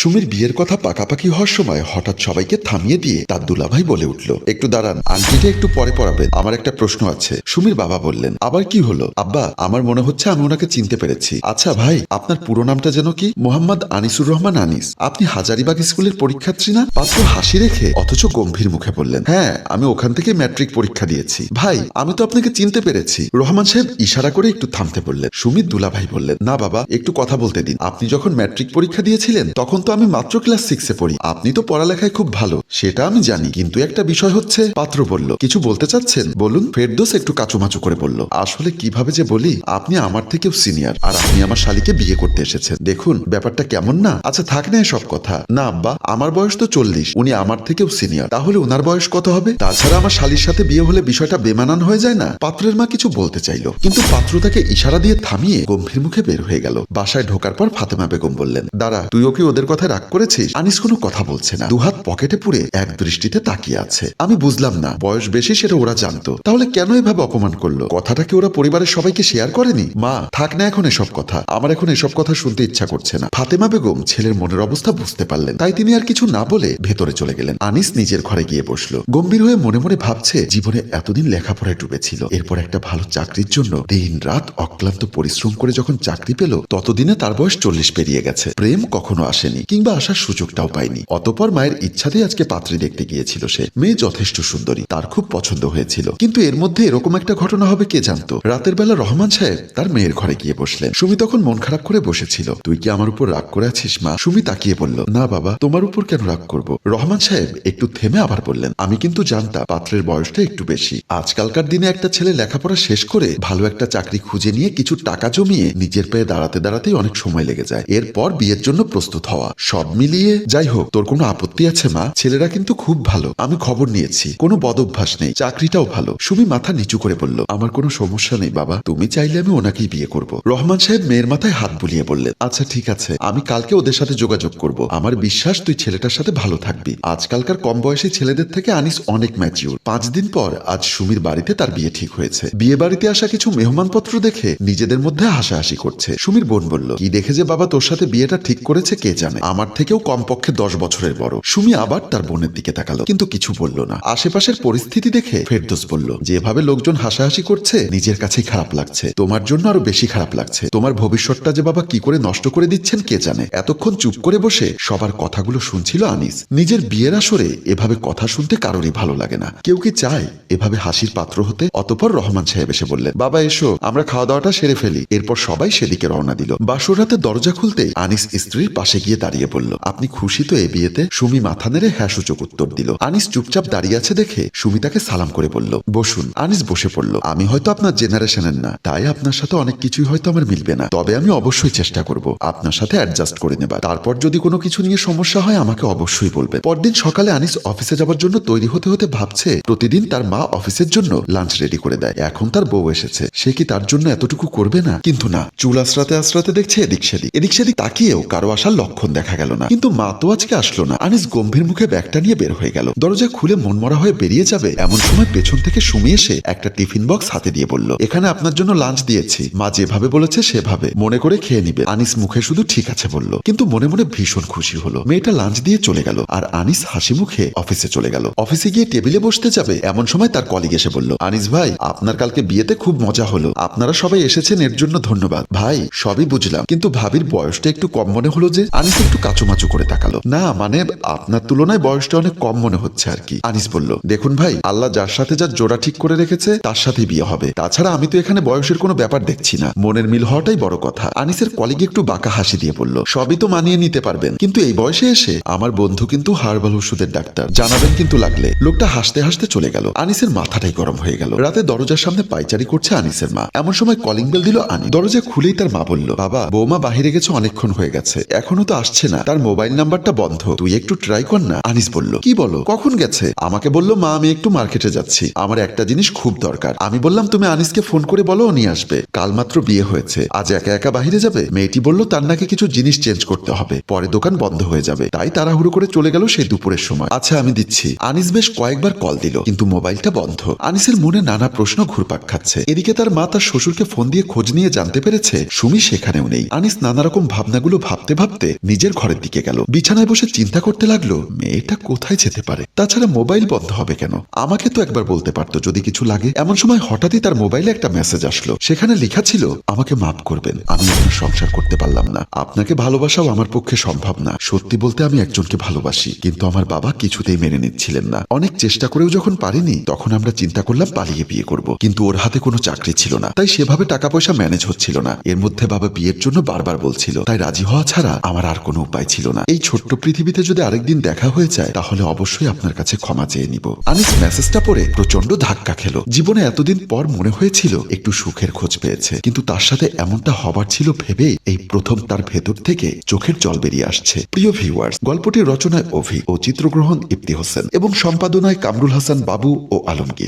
সুমির বিয়ের কথা পাকাপাকি হওয়ার সময় হঠাৎ সবাইকে থামিয়ে দিয়ে তার দুলাভাই বলে উঠল, একটু দাঁড়ান আন্টিটা একটু পরে পড়াবেন আমার একটা প্রশ্ন আছে। সুমির বাবা বললেন, আবার কি হলো? আব্বা, আমার মনে হচ্ছে আমি ওনাকে চিনতে পেরেছি। আচ্ছা ভাই, আপনার পুরো নামটা যেন কি? মোহাম্মদ আনিসুর রহমান আনিস। আপনি হাজারিবাগ স্কুলের পরীক্ষার্থী না? পাত্র হাসি রেখে অথচ গম্ভীর মুখে বললেন হ্যাঁ আমি ওখান থেকে ম্যাট্রিক পরীক্ষা দিয়েছি। ভাই, আমি তো আপনাকে চিনতে পেরেছি। রহমান সাহেব ইশারা করে একটু থামতে বললেন। সুমিত দুলাভাই বললেন, না বাবা, একটু কথা বলতে দিন। আপনি যখন ম্যাট্রিক পরীক্ষা দিয়েছিলেন, তখন তো আমি মাত্র ক্লাস সিক্সে পড়ি। আপনি তো পড়ালেখায় খুব ভালো, সেটা আমি জানি। কিন্তু একটা বিষয় হচ্ছে, পাত্র বলল, কিছু বলতে চাচ্ছেন? বলুন, ফেরদোস একটু কাচুমাচু করে বলল, আসলে কীভাবে যে বলি, আপনি আমার থেকেও সিনিয়র আর আপনি আমার শালিকে বিয়ে করতে এসেছেন। দেখুন, ব্যাপারটা কেমন না? আচ্ছা থাক না সব কথা। না, আব্বা, আমার বয়স তো চল্লিশ, উনি আমার থেকেও সিনিয়র তাহলে ওনার বয়স কত হবে? তাছাড়া আমার শালির সাথে বিয়ে হলে বিষয়টা বেমানান হয়ে যায় না? পাত্রের মা কিছু বলতে চাইলো, কিন্তু পাত্র তাকে ইশারা দিয়ে থামিয়ে গম্ভীর মুখে বের হয়ে গেল। বাসায় ঢোকার পর ফাতেমা বেগম বললেন, দাঁড়া তুইও কি ওদের কথায় রাগ করেছিস? আনিস কোনো কথা বলছে না। দুহাত পকেটে পুরে এক দৃষ্টিতে তাকিয়ে আছে। আমি বুঝলাম না। বয়স বেশি সেটা ওরা জানতো। তাহলে কেন এভাবে অপমান করল? কথাটা কি ওরা পরিবারের সবাইকে শেয়ার করেনি? মা, থাক না এখন এসব কথা। আমার এখন এসব কথা শুনতে ইচ্ছা করছে না। ফাতেমা বেগম ছেলের মনের অবস্থা বুঝতে পারলেন। তাই তিনি আর কিছু না বলে ভেতরে চলে গেলেন। আনিস নিজের ঘরে গিয়ে বসল। গম্ভীর হয়ে মনে মনে ভাবছে, জীবনে এতদিন লেখাপড়ায় ডুবেছিল। এরপর একটা ভালো চাকরির জন্য দিন রাত অক্লান্ত পরিশ্রম করে যখন চাকরি পেল, ততদিনে তার বয়স চল্লিশ পেরিয়ে গেছে। প্রেম কখনো আসেনি। কিংবা আসার সুযোগটাও পায়নি অতপর মায়ের ইচ্ছাতেই আজকে পাত্রী দেখতে গিয়েছিল সে। মেয়ে যথেষ্ট সুন্দরী, তার খুব পছন্দ হয়েছিল। কিন্তু এর মধ্যে এরকম একটা ঘটনা হবে কে জানতো? রাতের বেলা রহমান সাহেব তার মেয়ের ঘরে গিয়ে বসলেন। সুমি তখন মন খারাপ করে বসেছিল। তুই কি আমার উপর রাগ করে আছিস, মা? সুমি তাকিয়ে বলল, না বাবা, তোমার উপর কেন রাগ করব? রহমান সাহেব একটু থেমে আবার বললেন, আমি কিন্তু জানতাম, পাত্রের বয়সটা একটু বেশি। আজকালকার দিনে একটা ছেলে লেখাপড়া শেষ করে ভালো একটা চাকরি খুঁজে নিয়ে কিছু টাকা জমিয়ে নিজের পায়ে দাঁড়াতে দাঁড়াতেই অনেক সময় লেগে যায়। এরপর বিয়ের জন্য প্রস্তুত হওয়া। সব মিলিয়ে, যাই হোক, তোর কোনো আপত্তি আছে মা? ছেলেরা কিন্তু খুব ভালো। আমি খবর নিয়েছি। কোনো বদভ্যাস নেই। চাকরিটাও ভালো। সুমি মাথা নিচু করে বলল, আমার কোনো সমস্যা নেই বাবা। তুমি চাইলে আমি ওনাকেই বিয়ে করব। রহমান সাহেব মেয়ের মাথায় হাত বুলিয়ে বললেন আচ্ছা ঠিক আছে। আমি কালকে ওদের সাথে যোগাযোগ করব। আমার বিশ্বাস, তুই ছেলেটার সাথে ভালো থাকবি। আজকালকার কম বয়সী ছেলেদের থেকে আনিস অনেক ম্যাচিউর পাঁচ দিন পর আজ সুমির বাড়িতে তার বিয়ে ঠিক হয়েছে। বিয়ে বাড়িতে আসা কিছু মেহমানপত্র দেখে নিজেদের মধ্যে হাসাহাসি করছে। সুমির বোন বলল, কি দেখে যে বাবা তোর সাথে বিয়েটা ঠিক করেছে, কে জানে? আমার থেকেও কমপক্ষে দশ বছরের বড়। সুমি আবার তার বোনের দিকে তাকালো, কিন্তু কিছু বলল না। আশেপাশের পরিস্থিতি দেখে ফেরদোস বলল, যেভাবে লোকজন হাসাহাসি করছে, নিজের কাছেই খারাপ লাগছে। তোমার জন্য আরও বেশি খারাপ লাগছে। তোমার ভবিষ্যৎটা যে বাবা কি করে নষ্ট করে দিচ্ছেন কে জানে? এতক্ষণ চুপ করে বসে সবার কথাগুলো শুনছিল আনিস। নিজের বিয়ের আসরে এভাবে কথা শুনতে কারোরই ভালো লাগে না। কেউ কি চায় এভাবে হাসির পাত্র হতে? অতপর রহমান সাহেব এসে বললেন, বাবা, এসো, আমরা খাওয়া দাওয়াটা সেরে ফেলি। এরপর সবাই সেদিকে রওনা দিল। বাসর রাতে দরজা খুলতে আনিস স্ত্রীর পাশে গিয়ে দাঁড়িয়ে বলল আপনি খুশি তো এ বিয়েতে? সুমি মাথা নেড়ে হ্যাঁ উত্তর দিল। আনিস চুপচাপ দাঁড়িয়ে আছে দেখে সুমি তাকে সালাম করে বলল, বসুন। আনিস বসে পড়ল। আমি হয়তো আপনার জেনারেশনের না, তাই আপনার সাথে অনেক কিছুই হয়তো আমার মিলবে না। তবে আমি অবশ্যই চেষ্টা করব, আপনার সাথে অ্যাডজাস্ট করে নেবার। তারপর যদি কোনো কিছু নিয়ে সমস্যা হয়, আমাকে অবশ্যই বলবেন। পরদিন সকালে আনিস অফিসে যাওয়ার জন্য তৈরি হতে হতে ভাবছে, প্রতিদিন তার মা অফিসের জন্য লাঞ্চ রেডি করে দেয়। এখন তার বউ এসেছে। সে কি তার জন্য এতটুকু করবে না? কিন্তু না। চুল আশ্রাতে আশ্রাতে দেখছে এদিক সেদিক। এদিক সেদিক তাকিয়েও কারও আসার লক্ষণ দেখা গেল না। কিন্তু মা তো আজকে আসলো না। আনিস গম্ভীর মুখে ব্যাগটা নিয়ে বের হয়ে গেল। দরজা খুলে মনমরা হয়ে বেরিয়ে যাবে। এমন সময় পেছন থেকে সুমি এসে একটা টিফিন বক্স হাতে দিয়ে বলল, এখানে আপনার জন্য লাঞ্চ দিয়েছি। মা যেভাবে বলেছে সেভাবে। মনে করে খেয়ে নিবে। আনিস মুখে শুধু ঠিক আছে বলল। কিন্তু মনে মনে ভীষণ খুশি হলো। মেয়েটা লাঞ্চ দিয়ে চলে গেল আর আনিস হাসি মুখে অফিসে চলে গেল। অফিসে গিয়ে টেবিলে বসতে যাবে। এমন সময় তার কলিগ এসে বলল, আনিস ভাই, আপনার কালকে বিয়েতে খুব মজা হলো। আপনারা সবাই এসেছেন, এর জন্য ধন্যবাদ। ভাই, সবই বুঝলাম। কিন্তু ভাবির বয়সটা একটু কম মনে হলো যে আনিস একটু কাচুমাচু করে তাকালো। না মানে আপনার তুলনায় বয়সটা অনেক কম মনে হচ্ছে আর কি, আনিস বলল। দেখুন ভাই, আল্লাহ যার সাথে যার জোড়া ঠিক করে রেখেছে, তার সাথেই বিয়ে হবে। তাছাড়া আমি তো এখানে বয়সের কোনো ব্যাপার দেখছি না। মনের মিল হওয়াটাই বড় কথা। আনিসের কলিগ একটু বাঁকা হাসি দিয়ে বলল, সবই তো মানিয়ে নিতে পারবেন। কিন্তু এই বয়সে এসে আমার বন্ধু কিন্তু হার্বাল ওষুধের ডাক্তার। জানাবেন কিন্তু লাগলে। লোকটা হাসতে হাসতে চলে গেল। আনিসের মাথাটাই গরম হয়ে গেল। রাতে দরজার সামনে পাইচারি করছে আনিসের মা। এমন সময় কলিং বেল দিল আনি দরজা খুলেই তার মা বলল, বাবা, বৌমা বাহিরে গেছে, অনেকক্ষণ হয়ে গেছে। এখনও তো আসছে না। তার মোবাইল নাম্বারটা বন্ধ। তুই একটু ট্রাই কর না। আনিস বলল, কি বলো? কখন গেছে? আমাকে বলল, মা, আমি একটু মার্কেটে যাচ্ছি। আমার একটা জিনিস খুব দরকার। আমি বললাম, তুমি আনিসকে ফোন করে বলো নিয়ে আসবে। কাল মাত্র বিয়ে হয়েছে। আজ একা একা বাহিরে যাবে? মেয়েটি বলল, তার নাকি কিছু জিনিস চেঞ্জ করতে হবে। পরে দোকান বন্ধ হয়ে যাবে। তাই তাড়াহুড়ো করে চলে গেল সেই দুপুরের সময়। আচ্ছা আমি দিচ্ছি। আনিস বেশ কয়েকবার কল দিল, কিন্তু মোবাইলটা বন্ধ। আনিসের মনে নানা প্রশ্ন ঘুরপাক খাচ্ছে। এদিকে তার মা তার শ্বশুরকে ফোন দিয়ে খোঁজ নিয়ে জানতে পেরেছে, সুমি সেখানেও নেই। আনিস নানা রকম ভাবনাগুলো ভাবতে ভাবতে নিজের নিজের ঘরের দিকে গেল। বিছানায় বসে চিন্তা করতে লাগল, মেয়েটা কোথায় যেতে পারে? তাছাড়া মোবাইল বন্ধ হবে কেন? আমাকে তো একবার বলতে পারতো, যদি কিছু লাগে। এমন সময় হঠাৎই তার মোবাইলে একটা মেসেজ আসলো। সেখানে লেখা ছিল, আমাকে মাফ করবেন, আমি আপনার সংসার করতে পারলাম না। আপনাকে ভালোবাসাও আমার পক্ষে সম্ভব না। সত্যি বলতে আমি একজনকে ভালোবাসি, কিন্তু আমার বাবা কিছুতেই মেনে নিচ্ছিলেন না। অনেক চেষ্টা করেও যখন পারিনি, তখন আমরা চিন্তা করলাম পালিয়ে বিয়ে করব। কিন্তু ওর হাতে কোনো চাকরি ছিল না। তাই সেভাবে টাকা পয়সা ম্যানেজ হচ্ছিল না। এর মধ্যে বাবা বিয়ের জন্য বারবার বলছিল। তাই রাজি হওয়া ছাড়া আমার আর কোনো উপায় ছিল না। এই ছোট্ট পৃথিবীতে যদি আরেকদিন দেখা হয়ে যায়, তাহলে অবশ্যই আপনার কাছে ক্ষমা চেয়ে নিব। আনিস মেসেজটা পড়ে প্রচণ্ড ধাক্কা খেলো। জীবনে এতদিন পর মনে হয়েছিল একটু সুখের খোঁজ পেয়েছে, কিন্তু তার সাথে এমনটা হবার ছিল ভেবে এই প্রথম তার ভেতর থেকে চোখের জল বেরিয়ে আসছে। প্রিয় ভিউয়ার্স, গল্পটির রচনায় অভি ও চিত্রগ্রহণ ইফতি হোসেন এবং সম্পাদনায় কামরুল হাসান বাবু ও আলমগীর।